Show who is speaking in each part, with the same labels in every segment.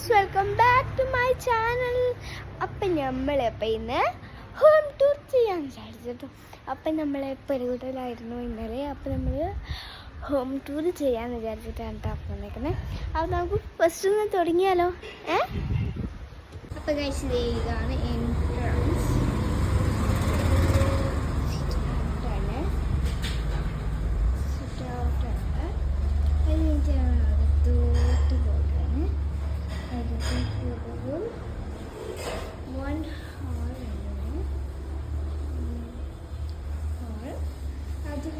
Speaker 1: Guys welcome back to my channel അപ്പം നമ്മളപ്പം ഇന്ന് ഹോം ടൂർ ചെയ്യാൻ വിചാരിച്ചിട്ടു അപ്പം നമ്മൾ പെരുകൂട്ടലായിരുന്നു ഇന്നലെ. അപ്പം നമ്മൾ ഹോം ടൂർ ചെയ്യാൻ വിചാരിച്ചിട്ടാണ് കേട്ടോ വന്നേക്കുന്നത് അപ്പം നമുക്ക് ഫസ്റ്റ് ഒന്ന് തുടങ്ങിയാലോ? ഏ? അപ്പം ഗൈസ് ഇതാണ്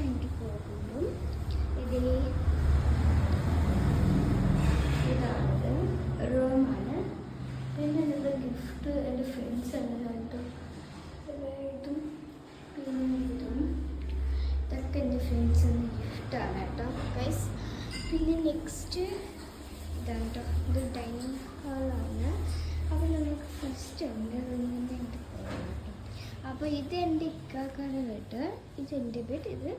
Speaker 1: കഴിഞ്ഞിട്ട് പോകുമ്പോൾ ഇതിൽ ഇതാണ് റൂമാണ് പിന്നെ എന്റെ ഗിഫ്റ്റ് എന്റെ ഫ്രണ്ട്സ് എല്ലായിട്ടും എല്ലായിട്ടും പിന്നെ ഇതും ഇതൊക്കെ എന്റെ ഫ്രണ്ട്സിന് ഗിഫ്റ്റാണ് കേട്ടോ ഗൈസ് പിന്നെ നെക്സ്റ്റ് ഇതാണ് കേട്ടോ ഇത് ഡൈനിങ് ഹാളാണ് അപ്പോൾ നമുക്ക് ഫസ്റ്റ് ഉണ്ട് റൂമിന്റെ അങ്ങോട്ട് പോകാം കേട്ടോ അപ്പോൾ ഇത് എന്റെ ഇക്കാക്കാണ് വീട്ട് ഇത് എന്റെ വീട്. ഇത്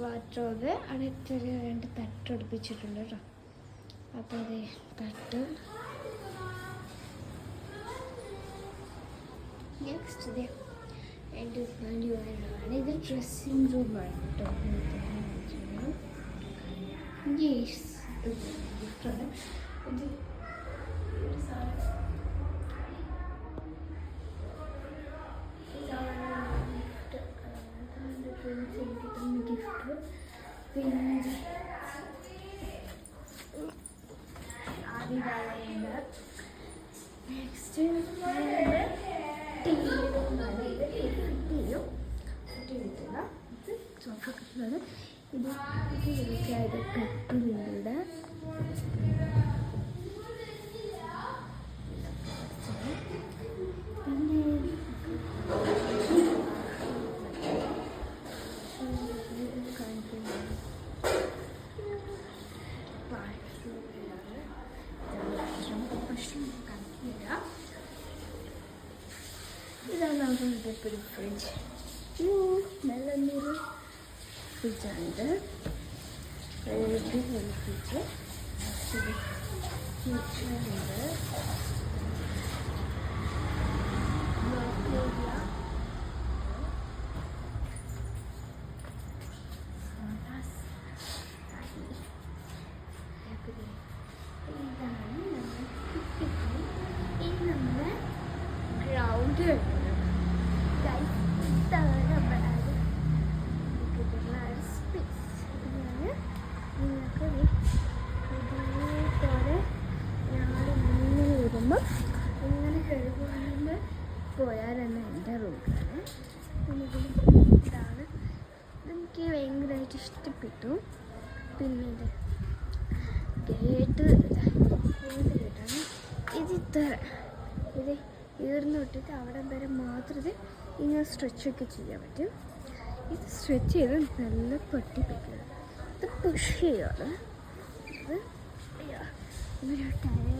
Speaker 1: വാട്രോബ് അവിടെ ഇത്ര രണ്ട് തട്ട് ഒടിപ്പിച്ചിട്ടുണ്ട് കേട്ടോ. അപ്പോൾ അത് തട്ട്. നെക്സ്റ്റ് ഇത് എന്റെ ഉപ്പാന്റെ ഇത് ഡ്രസ്സിങ് റൂമാണ് കേട്ടോ. യെസ് ഇത് ഒരു സാധനം ഇതാണ് ഗിഫ്റ്റ് എന്റെ ഫ്രണ്ട്സ് എനിക്ക് തന്ന ഗിഫ്റ്റ് പിന്നെ ആദ്യമായുണ്ട് നെക്സ്റ്റ് ഇത് സോഫ കിട്ടുന്നത് ഇത് ഇത് കട്ടിലുണ്ട് bit of fridge. Ooh, melon noodle. Fridge under. Very big one fridge. Actually, fridge under. Good. പോയാലാണ് എന്റെ റൂട്ടാണ് ഇതാണ്. എനിക്ക് ഭയങ്കരമായിട്ട് ഇഷ്ടപ്പെട്ടു. പിന്നെ ഗേറ്റ് ഏത് ഗേറ്റാണ് ഇത് ഇത്ര. ഇത് ഈർന്ന് വിട്ടിട്ട് അവിടെ വരെ മാത്രമേ ഇങ്ങനെ സ്ട്രെച്ചൊക്കെ ചെയ്യാൻ പറ്റും. ഇത് സ്ട്രെച്ച് ചെയ്ത് നല്ല പട്ടി പറ്റുന്നത് ഇത് പുഷ് ചെയ്യാറ് ഇത് ടയർ